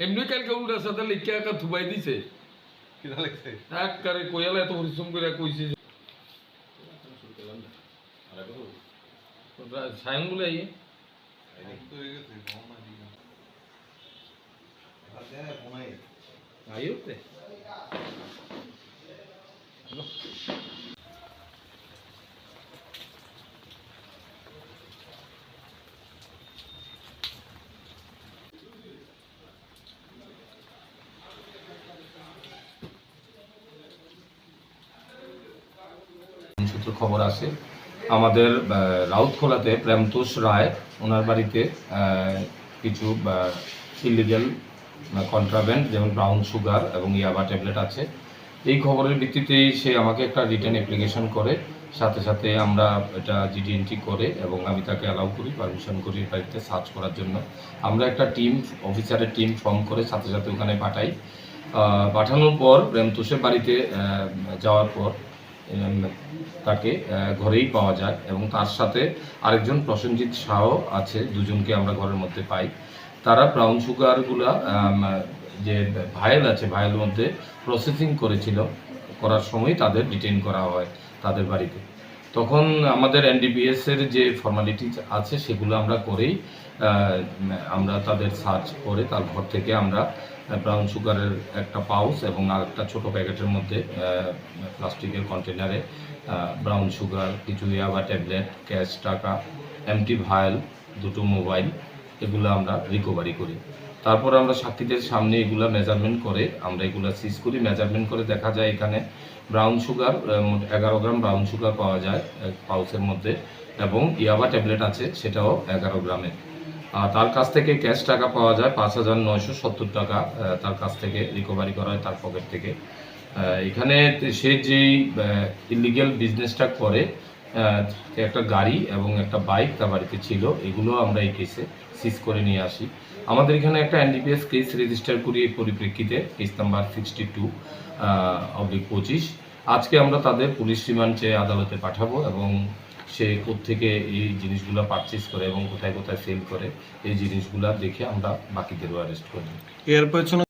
এমনি কালকে উল্টা সাথে লিখে একা থুবাই দিছে কিনা লাগছে একবারে কোয়ালা এত পরিশ্রম করে কইছে সায়ন বলে আইয়ে তো হয়ে গেছে গহনা দিয়ে আইও তে সূত্র খবর আছে। আমাদের রাউতখোলাতে প্রেমতোষ রায়, ওনার বাড়িতে কিছু ইলিগাল কন্ট্রাব্যান্ড যেমন ব্রাউন সুগার এবং ইয়াবা ট্যাবলেট আছে। এই খবরের ভিত্তিতেই সে আমাকে একটা রিটার্ন অ্যাপ্লিকেশন করে। সাথে সাথে আমরা এটা জিডি এন্ট্রি করে এবং আমি তাকে অ্যালাউ করি পারমিশন করি বাড়িতে সার্চ করার জন্য। আমরা একটা টিম অফিসারের টিম ফর্ম করে সাথে সাথে ওখানে পাঠাই। পাঠানোর পর প্রেমতোষের বাড়িতে যাওয়ার পর তাকে ঘরেই পাওয়া যায় এবং তার সাথে আরেকজন প্রসেনজিৎ শাহ আছে, দুজনকে আমরা ঘরের মধ্যে পাই। তারা ব্রাউন সুগারগুলা যে ভায়েল আছে ভায়েলের মধ্যে প্রসেসিং করেছিল, করার সময় তাদের ডিটেন করা হয় তাদের বাড়িতে। তখন আমাদের এনডিপিএস এর যে ফর্মালিটি আছে, সেগুলো আমরা করেই আমরা তাদের সার্চ করে তার ঘর থেকে আমরা ব্রাউন সুগারের একটা পাউচ এবং আর একটা ছোটো প্যাকেটের মধ্যে প্লাস্টিকের কন্টেনারে ব্রাউন সুগার কিছু ইয়াবা ট্যাবলেট ক্যাশ টাকা এমটি ভায়েল দুটো মোবাইল এগুলো আমরা রিকভারি করি। তারপর আমরা সাক্ষীদের সামনে এগুলো মেজারমেন্ট করে, আমরা এগুলা সিজ করি মেজারমেন্ট করে দেখা যায় এখানে ব্রাউন সুগার এগারো গ্রাম ব্রাউন সুগার পাওয়া যায় পাউচের মধ্যে, এবং ইয়াবা ট্যাবলেট আছে, সেটাও এগারো গ্রামের তার কাছ থেকে ক্যাশ টাকা পাওয়া যায় পাঁচ হাজার নয়শো সত্তর টাকা তার কাছ থেকে রিকভারি করা হয় তার পকেট থেকে। এখানে সে যেই ইলিগেল বিজনেসটা করে একটা গাড়ি এবং একটা বাইক তার বাড়িতে ছিল, এগুলো আমরা এই কেসে সিজ করে নিয়ে আসি। আমাদের এখানে একটা এনডিপিএস কেস রেজিস্টার করি এই পরিপ্রেক্ষিতে case number sixty two oblique পঁচিশ। আজকে আমরা তাদের পুলিশ রিমান্ড চেয়ে আদালতে পাঠাবো এবং সে থেকে এই জিনিসগুলো পারচেস করে এবং কোথায় কোথায় সেল করে, এই জিনিসগুলো দেখে আমরা বাকিদেরও অ্যারেস্ট করি এর পেছনে